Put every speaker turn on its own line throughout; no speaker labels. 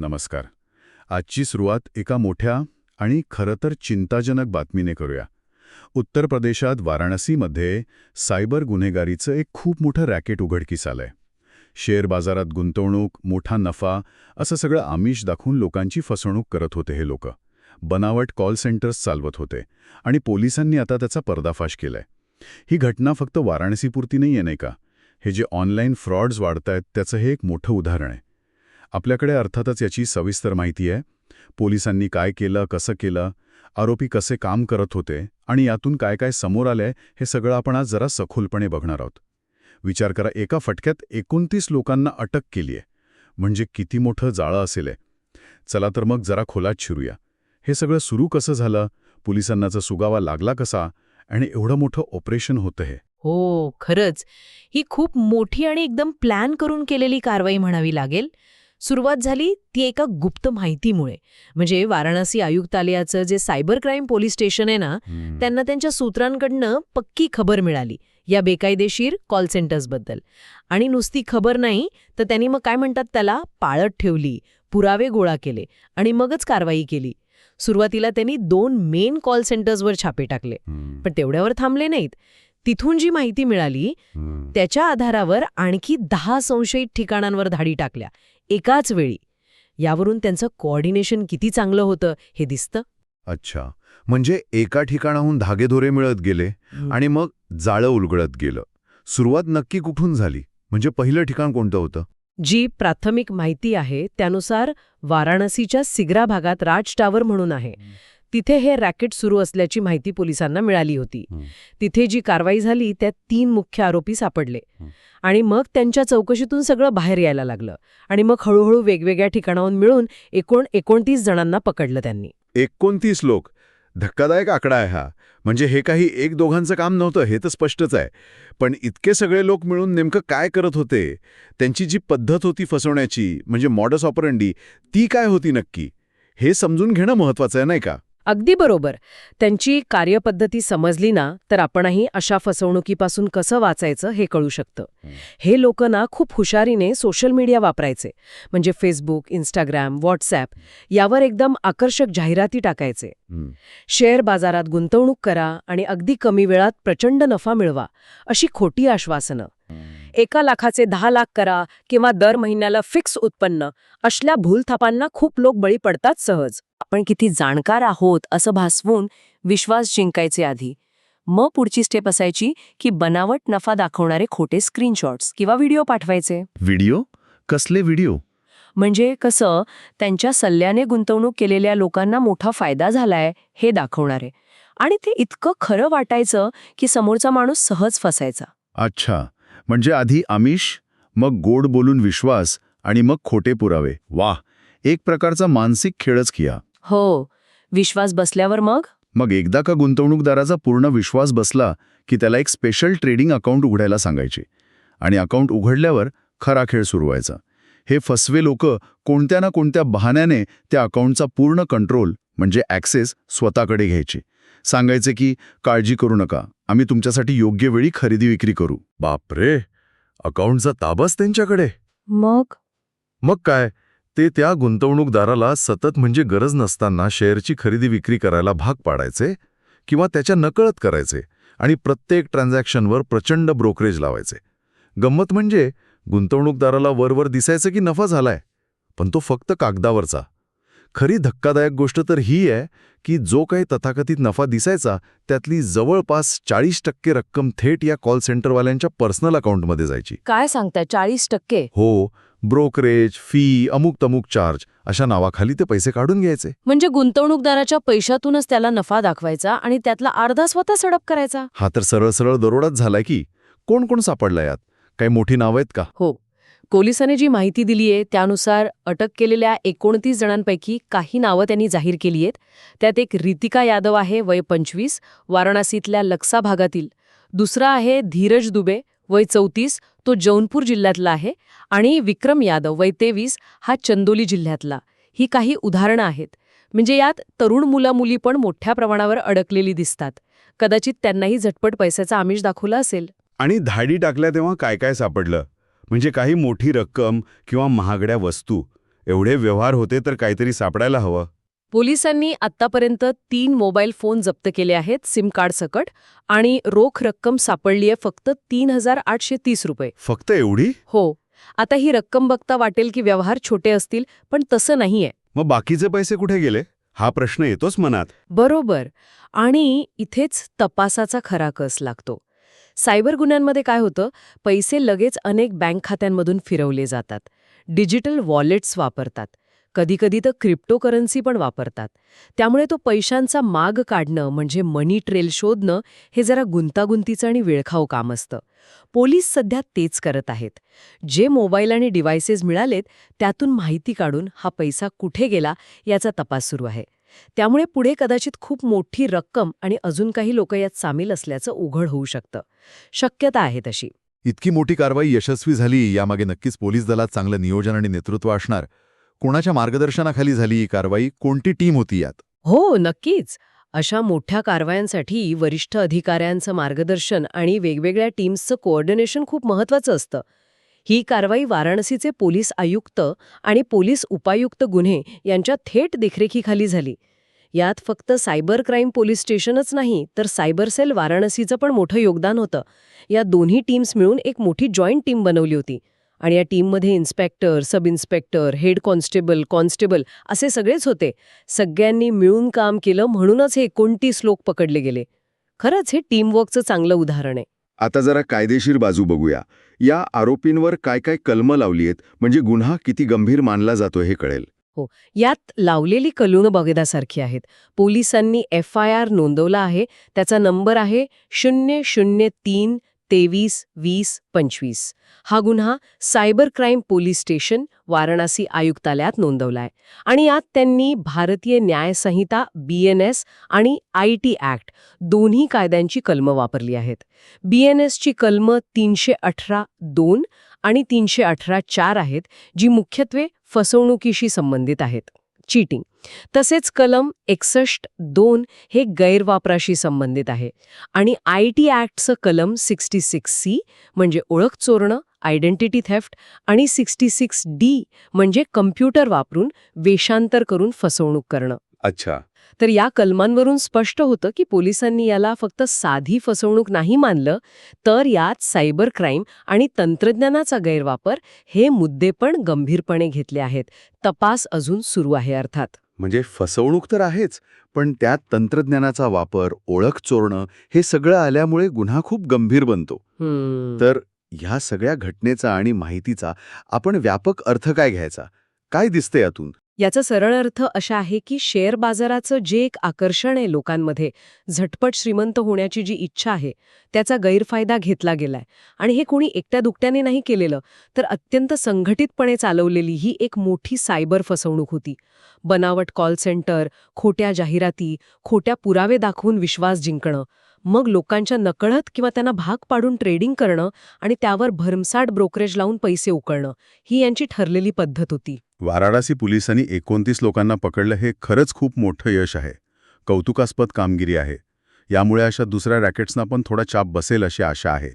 नमस्कार. आजची सुरुवात एका मोठ्या आणि खरं तर चिंताजनक बातमीने करूया. उत्तर प्रदेशात वाराणसीमध्ये सायबर गुन्हेगारीचं एक खूप मोठं रॅकेट उघडकीस आलंय. शेअर बाजारात गुंतवणूक मोठा नफा असं सगळं आमिष दाखवून लोकांची फसवणूक करत होते हे लोक. बनावट कॉल सेंटर्स चालवत होते आणि पोलिसांनी आता त्याचा पर्दाफाश केलाय. ही घटना फक्त वाराणसीपुरती नाही आहे नाही का? हे जे ऑनलाईन फ्रॉड्स वाढतायत त्याचं हे एक मोठं उदाहरण आहे. आपल्याकडे अर्थातच याची सविस्तर माहिती आहे. पोलिसांनी काय केलं कसं केलं आरोपी कसे काम करत होते आणि यातून काय काय समोर आलंय हे सगळं आपण आज जरा सखोलपणे बघणार आहोत. विचार करा एका फटक्यात एकोणतीस लोकांना अटक केली आहे. म्हणजे किती मोठं जाळं असेल चला तर मग जरा खोलात शिरूया. हे सगळं सुरू कसं झालं? पोलिसांनाचा सुगावा लागला कसा? आणि एवढं मोठं ऑपरेशन होतं हे.
हो खरंच. ही खूप मोठी आणि एकदम प्लॅन करून केलेली कारवाई म्हणावी लागेल. सुरुवात झाली ती एका गुप्त माहितीमुळे. म्हणजे वाराणसी आयुक्तालयाचं जे सायबर क्राईम पोलीस स्टेशन आहे ना त्यांना त्यांच्या सूत्रांकडनं पक्की खबर मिळाली या बेकायदेशीर कॉल सेंटर्सबद्दल. आणि नुसती खबर नाही तर त्यांनी मग काय म्हणतात त्याला? पाळत ठेवली पुरावे गोळा केले आणि मगच कारवाई केली. सुरुवातीला त्यांनी दोन मेन कॉल सेंटर्सवर छापे टाकले पण तेवढ्यावर थांबले नाहीत. तिथून जी माहिती मिळाली. त्याच्या आधारावर आणखी दहा संशयित ठिकाणांवर धाडी टाकल्या. एकाच वेळी. यावरून त्यांचं कोऑर्डिनेशन किती चांगलं होतं हे दिसतं.
अच्छा. म्हणजे एका ठिकाणाहून धागेदोरे मिळत गेले आणि मग जाळं उलगडत गेलं. सुरुवात नक्की कुठून झाली? म्हणजे पहिलं ठिकाण कोणतं होतं?
जी प्राथमिक माहिती आहे त्यानुसार वाराणसीच्या सिग्रा भागात राज टावर म्हणून आहे. तिथे हे रॅकेट सुरू असल्याची माहिती पोलिसांना मिळाली होती. तिथे जी कारवाई झाली त्यात तीन मुख्य आरोपी सापडले. आणि मग त्यांच्या चौकशीतून सगळं बाहेर यायला लागलं. आणि मग हळूहळू वेगवेगळ्या ठिकाणाहून मिळून एकूण एकोणतीस जणांना पकडलं त्यांनी.
एकोणतीस लोक. धक्कादायक आकडा आहे हा. म्हणजे हे काही एक दोघांचं काम नव्हतं हे तर स्पष्टच आहे. पण इतके सगळे लोक मिळून नेमकं काय करत होते? त्यांची जी पद्धत होती फसवण्याची म्हणजे मॉडस ऑपरंडी ती काय होती नक्की? हे समजून घेणं महत्वाचं आहे नाही का?
अगदी बरोबर. त्यांची कार्यपद्धती समजली ना तर आपणही अशा फसवणुकीपासून कसं वाचायचं हे कळू शकतं.
हं.
लोक ना खूप हुशारीने सोशल मीडिया वापरायचे. म्हणजे फेसबुक इंस्टाग्राम व्हॉट्सॲप यावर एकदम आकर्षक जाहिराती टाकायचे. शेअर बाजारात गुंतवणूक करा आणि अगदी कमी वेळात प्रचंड नफा मिळवा अशी खोटी आश्वासनं. एका लाखाचे दहा लाख करा किंवा दर महिन्याला फिक्स उत्पन्न. असल्या भूलथापांना खूप लोक बळी पडतात सहज. आपण किती जाणकार आहोत असं भासवून विश्वास जिंकायचे आधी. मग पुढची स्टेप असायची की बनावट नफा दाखवणारे खोटे स्क्रीनशॉट्स किंवा व्हिडिओ पाठवायचे.
व्हिडिओ कसले व्हिडिओ
म्हणजे कसं त्यांच्या सल्ल्याने गुंतवणूक केलेल्या लोकांना मोठा फायदा झालाय हे दाखवणारे. आणि ते इतकं खरं वाटायचं की समोरचा माणूस सहज फसायचा.
अच्छा. म्हणजे आधी आमिष मग गोड बोलून विश्वास आणि मग खोटे पुरावे. वाह! एक प्रकारचा मानसिक खेळच किया.
हो. विश्वास बसल्यावर मग?
मग एकदा का गुंतवणूकदाराचा पूर्ण विश्वास बसला की त्याला एक स्पेशल ट्रेडिंग अकाउंट उघडायला सांगायचे. आणि अकाउंट उघडल्यावर खरा खेळ सुरू व्हायचा. हे फसवे लोक कोणत्या ना कोणत्या बहाण्याने त्या अकाउंटचा पूर्ण कंट्रोल म्हणजे ॲक्सेस स्वतःकडे घ्यायचे. सांगायचे की काळजी करू नका. आम्ही तुमच्यासाठी योग्य वेळी खरेदी विक्री करू. बापरे! अकाउंटचा ताबाच त्यांच्याकडे.
मग?
मग काय? ते त्या गुंतवणूकदाराला सतत म्हणजे गरज नसताना शेअरची खरेदी विक्री करायला भाग पाडायचे किंवा त्याच्या नकळत करायचे आणि प्रत्येक ट्रान्झॅक्शनवर प्रचंड ब्रोकरेज लावायचे. गंमत म्हणजे गुंतवणूकदाराला वरवर दिसायचं की नफा झालाय पण तो फक्त कागदावरचा. खरी धक्कादायक गोष्ट तर ही आहे की जो काही तथाकथित नफा दिसायचा त्यातली जवळपास चाळीस टक्के रक्कम थेट या कॉल सेंटरवाल्यांच्या पर्सनल अकाउंटमध्ये जायची.
काय सांगताय? चाळीस टक्के?
हो ब्रोकरेज फी अमुक तमुक चार्ज अशा नावाखाली ते पैसे काढून घ्यायचे.
म्हणजे गुंतवणूकदाराच्या पैशातूनच त्याला नफा दाखवायचा आणि त्यातला अर्धा स्वतः सडप करायचा?
हा तर सरळ सरळ दरोडाच झालाय की कोण कोण सापडलं यात? काही मोठी नावं आहेत का?
हो. पोलिसांनी जी माहिती दिलीये त्यानुसार अटक केलेल्या एकोणतीस जणांपैकी काही नावं त्यांनी जाहीर केली आहेत. त्यात एक रितिका यादव आहे वय पंचवीस वाराणसीतल्या लक्सा भागातील. दुसरा आहे धीरज दुबे वय चौतीस तो जौनपूर जिल्ह्यातला आहे. आणि विक्रम यादव वय तेवीस हा चंदोली जिल्ह्यातला. ही काही उदाहरणं आहेत. म्हणजे यात तरुण मुलामुली पण मोठ्या प्रमाणावर अडकलेली दिसतात. कदाचित त्यांनाही झटपट पैशाचा आमिष दाखवला असेल.
आणि धाडी टाकल्या तेव्हा काय काय सापडलं? म्हणजे काही मोठी रक्कम किंवा महागड्या वस्तू.
एवढे व्यवहार होते तर काहीतरी सापडायला हवं.
पोलिसांनी आतापर्यंत तीन मोबाईल फोन जप्त केले आहेत सिम कार्ड सकट आणि रोख रक्कम सापडली आहे फक्त तीन हजार आठशे तीस रुपये.
फक्त एवढी?
हो. आता ही रक्कम बघता वाटेल की व्यवहार छोटे असतील पण तसं नाहीये.
मग बाकीचे पैसे कुठे गेले? हा प्रश्न येतोच मनात.
बरोबर. आणि इथेच तपासाचा खरा कस लागतो. सायबर गुन्ह्यांमध्ये काय होतं? पैसे लगेच अनेक बँक खात्यांमधून फिरवले जातात. डिजिटल वॉलेट्स वापरतात. कधीकधी तर क्रिप्टोकरन्सी पण वापरतात. त्यामुळे तो पैशांचा माग काढणं म्हणजे मनी ट्रेल शोधणं हे जरा गुंतागुंतीचं आणि वेळखाऊ काम असतं. पोलीस सध्या तेच करत आहेत. जे मोबाईल आणि डिव्हायसेस मिळालेत त्यातून माहिती काढून हा पैसा कुठे गेला याचा तपास सुरू आहे. त्यामुळे पुढे कदाचित खूप मोठी रक्कम आणि अजून काही लोक यात सामील असल्याचं उघड होऊ शकतं. शक्यता आहे तशी.
इतकी मोठी कारवाई यशस्वी झाली यामागे नक्कीच पोलीस दलात चांगलं नियोजन आणि नेतृत्व असणार. कोणाच्या मार्गदर्शनाखाली झाली ही कारवाई? कोणती टीम होती यात?
हो नक्कीच. अशा मोठ्या कारवायांसाठी वरिष्ठ अधिकाऱ्यांचं मार्गदर्शन आणि वेगवेगळ्या टीम्सचं कोऑर्डिनेशन खूप महत्वाचं असतं. ही कारवाई वाराणसीचे पोलीस आयुक्त आणि पोलीस उपायुक्त गुन्हे यांच्या थेट देखरेखीखाली झाली. यात फक्त सायबर क्राईम पोलीस स्टेशनच नाही तर सायबर सेल वाराणसीचं पण मोठं योगदान होतं. या दोन्ही टीम्स मिळून एक मोठी जॉईंट टीम बनवली होती. आणि या टीममध्ये inspector sub inspector head constable constable असे सगळेच होते. सगळ्यांनी मिळून काम केलं म्हणूनच हे एकोणतीस लोक पकडले गेले. खरंच हे टीमवर्कचं चांगलं उदाहरण आहे.
आता जरा कायदेशीर बाजू बघूया. या आरोपींवर काय काय कलमं लावली आहेत म्हणजे गुन्हा किती गंभीर मानला जातो हे कळेल. हो.
यात लावलेली कलुण बघण्यासारखी आहेत. पोलिसांनी एफ आय आर नोंदवला आहे. त्याचा नंबर आहे शून्य शून्य तीन तेवीस वीस पंचवीस. हा गुन्हा cyber crime police station Varanasi आयुक्तालयात नोंदवलाय. आणि यात त्यांनी Bharatiya Nyayasanhita BNS B N S आणि आय टी ॲक्ट दोन्ही कायद्यांची कलमं वापरली आहेत. बी एन एसची कलमं तीनशे अठरा दोन आणि तीनशे अठरा चार आहेत जी मुख्यत्वे फसवणुकीशी संबंधित आहेत. चीटिंग. तसेच कलम एकसष्ट दोन हे गैरवापराशी संबंधित आहे. आणि आय टी ॲक्टचं कलम सिक्स्टी सिक्स सी म्हणजे ओळख चोरणं आयडेंटिटी थेफ्ट आणि सिक्स्टी सिक्स डी म्हणजे कम्प्युटर वापरून वेषांतर करून फसवणूक करणं.
अच्छा.
तर या कलमांवरून स्पष्ट होतं की पोलिसांनी याला फक्त साधी फसवणूक नाही मानलं तर यात सायबर क्राईम आणि तंत्रज्ञानाचा गैरवापर हे मुद्दे पण गंभीरपणे घेतले आहेत. तपास अजून सुरू आहे अर्थात.
म्हणजे फसवणूक तर आहेच पण त्यात तंत्रज्ञानाचा वापर ओळख चोरणं हे सगळं आल्यामुळे गुन्हा खूप गंभीर बनतो. तर ह्या सगळ्या घटनेचा आणि माहितीचा आपण व्यापक अर्थ काय घ्यायचा? काय दिसतं यातून?
याचा सरळ अर्थ असा आहे की शेअर बाजाराचं जे एक आकर्षण आहे लोकांमध्ये झटपट श्रीमंत होण्याची जी इच्छा आहे त्याचा गैरफायदा घेतला गेलाय. आणि हे कोणी एकट्या दुकट्याने नाही केलेलं तर अत्यंत संघटितपणे चालवलेली ही एक मोठी सायबर फसवणूक होती. बनावट कॉल सेंटर खोट्या जाहिराती खोट्या पुरावे दाखवून विश्वास जिंकणं मग लोकांच्या नकळत किंवा त्यांना भाग पाडून ट्रेडिंग करणं आणि त्यावर भरमसाट ब्रोकरेज लावून पैसे उकळणं ही यांची ठरलेली पद्धत होती.
वाराणसी पोलिसांनी एकोणतीस लोकांना पकडलं हे खरंच खूप मोठं यश आहे. कौतुकास्पद कामगिरी आहे. यामुळे अशा दुसऱ्या रॅकेट्सना पण थोडा चाप बसेल अशी आशा आहे.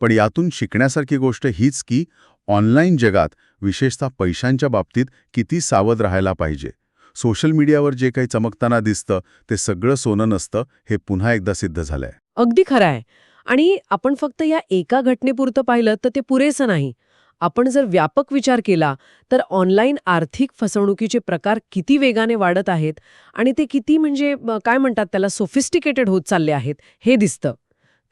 पण यातून शिकण्यासारखी गोष्ट हीच की ऑनलाईन जगात विशेषतः पैशांच्या बाबतीत किती सावध राहायला पाहिजे. सोशल मीडियावर जे काही चमकताना दिसतं ते सगळं सोनं नसतं हे पुन्हा एकदा सिद्ध झालंय.
अगदी खरं आहे. आणि आपण फक्त या एका घटनेपुरतं पाहिलं तर ते पुरेसं नाही. आपण जर व्यापक विचार केला तर ऑनलाईन आर्थिक फसवणुकीचे प्रकार किती वेगाने वाढत आहेत आणि ते किती म्हणजे काय म्हणतात त्याला सोफिस्टिकेटेड होत चालले आहेत हे दिसतं.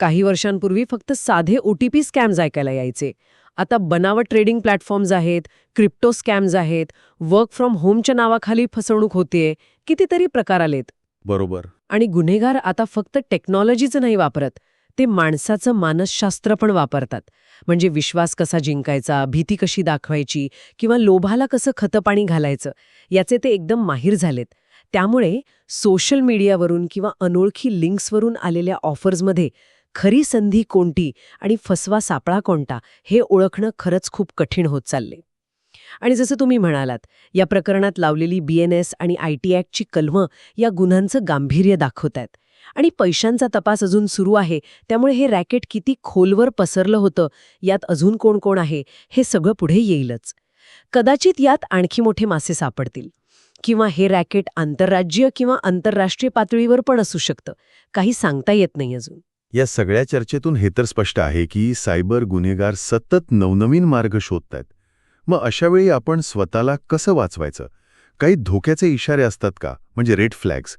काही वर्षांपूर्वी फक्त साधे ओ टी पी स्कॅम्स ऐकायला यायचे. आता बनावट ट्रेडिंग प्लॅटफॉर्म्स आहेत क्रिप्टो स्कॅम्स आहेत वर्क फ्रॉम होमच्या नावाखाली फसवणूक होतेय कितीतरी प्रकार आलेत.
बरोबर.
आणि गुन्हेगार आता फक्त टेक्नॉलॉजीचं नाही वापरत ते माणसाचं मानसशास्त्र पण वापरतात. म्हणजे विश्वास कसा जिंकायचा भीती कशी दाखवायची किंवा लोभाला कसं खतपाणी घालायचं याचे ते एकदम माहीर झालेत. त्यामुळे सोशल मीडियावरून किंवा अनोळखी लिंक्सवरून आलेल्या ऑफर्समध्ये खरी संधी कोणती आणि फसवा सापळा कोणता हे ओळखणं खरंच खूप कठीण होत चालले आणि जसं तुम्ही म्हणालात या प्रकरणात लावलेली बी एन एस आणि आय टी ॲक्टची कलमं या गुन्ह्यांचं गांभीर्य दाखवत आहेत. आणि पैशांचा तपास अजून सुरू आहे त्यामुळे हे रॅकेट किती खोलवर पसरलं होतं यात अजून कोण कोण आहे हे सगळं पुढे येईलच. कदाचित यात आणखी मोठे मासे सापडतील. किंवा हे रॅकेट आंतरराज्यीय किंवा आंतरराष्ट्रीय पातळीवर पण असू शकतं. काही सांगता येत नाही अजून.
या सगळ्या चर्चेतून हे तर स्पष्ट आहे की सायबर गुन्हेगार सतत नवनवीन मार्ग शोधतायत. मग अशावेळी आपण स्वतःला कसं वाचवायचं? काही धोक्याचे इशारे असतात का? म्हणजे रेड फ्लॅग्स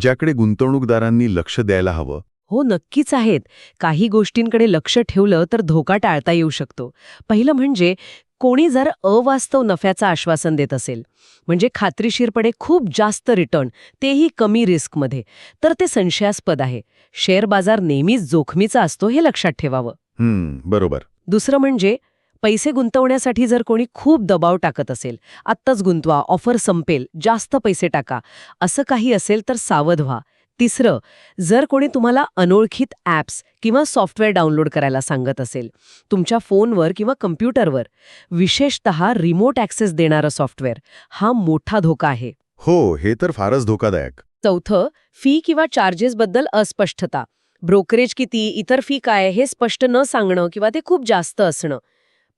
ज्याकडे गुंतवणूकदारांनी लक्ष द्यायला हवं?
हो नक्कीच आहेत. काही गोष्टींकडे लक्ष ठेवलं तर धोका टाळता येऊ शकतो. पहिलं म्हणजे कोणी जर अवास्तव नफ्याचं आश्वासन देत असेल म्हणजे खात्रीशीरपणे खूप जास्त रिटर्न तेही कमी रिस्कमध्ये तर ते संशयास्पद आहे. शेअर बाजार नेहमीच जोखमीचा असतो हे लक्षात ठेवावं.
हम्म बरोबर.
दुसरं म्हणजे पैसे गुंतवण्यासाठी जर कोणी खूप दबाव टाकत असेल आत्ताच गुंतवा ऑफर संपेल जास्त पैसे टाका असं काही असेल तर सावध व्हा. तिसरं जर कोणी तुम्हाला अनोळखीत ॲप्स किंवा सॉफ्टवेअर डाउनलोड करायला सांगत असेल तुमच्या फोनवर किंवा कम्प्युटरवर विशेषत रिमोट ॲक्सेस देणारं सॉफ्टवेअर हा मोठा धोका आहे.
हो हे तर फारच धोकादायक.
चौथं फी किंवा चार्जेसबद्दल अस्पष्टता. ब्रोकरेज किती इतर फी काय हे स्पष्ट न सांगणं किंवा ते खूप जास्त असणं.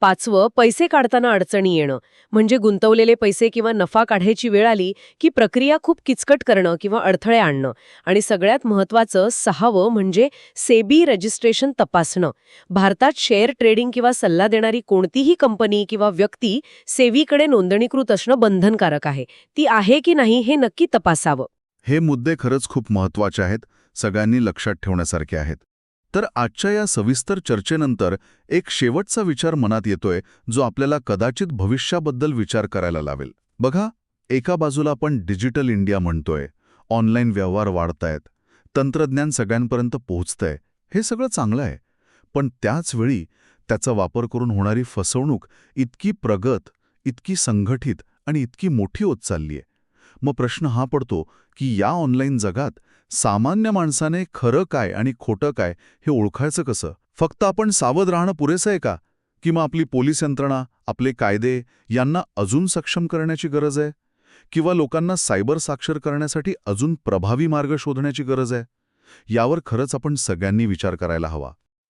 पाचवं पैसे काढताना अडचणी येणं. म्हणजे गुंतवलेले पैसे किंवा नफा काढायची वेळ आली की प्रक्रिया खूप किचकट करणं किंवा अडथळे आणणं. आणि सगळ्यात महत्त्वाचं सहावं म्हणजे सेबी रजिस्ट्रेशन तपासणं. भारतात शेअर ट्रेडिंग किंवा सल्ला देणारी कोणतीही कंपनी किंवा व्यक्ती सेबीकडे नोंदणीकृत असणं बंधनकारक आहे. ती आहे की नाही हे नक्की तपासावं.
हे मुद्दे खरंच खूप महत्त्वाचे आहेत सगळ्यांनी लक्षात ठेवण्यासारखे आहेत. तर आजच्या या सविस्तर चर्चेनंतर एक शेवटचा विचार मनात येतोय जो आपल्याला कदाचित भविष्याबद्दल विचार करायला लावेल. बघा एका बाजूला आपण डिजिटल इंडिया म्हणतोय ऑनलाईन व्यवहार वाढतायत तंत्रज्ञान सगळ्यांपर्यंत पोहोचतंय हे सगळं चांगलं आहे. पण त्याचवेळी त्याचा वापर करून होणारी फसवणूक इतकी प्रगत इतकी संघटित आणि इतकी मोठी होत चालली आहे मग प्रश्न हा पडतो की या ऑनलाईन जगात सामान्य माणसाने खरं काय आणि खोटं काय हे ओळखायचं कसं? फक्त आपण सावध राहणं पुरेसं आहे का? किंवा आपली पोलीस यंत्रणा आपले कायदे यांना अजून सक्षम करण्याची गरज आहे? किंवा लोकांना सायबर साक्षर करण्यासाठी अजून प्रभावी मार्ग शोधण्याची गरज आहे? यावर खरंच आपण सगळ्यांनी विचार करायला हवा.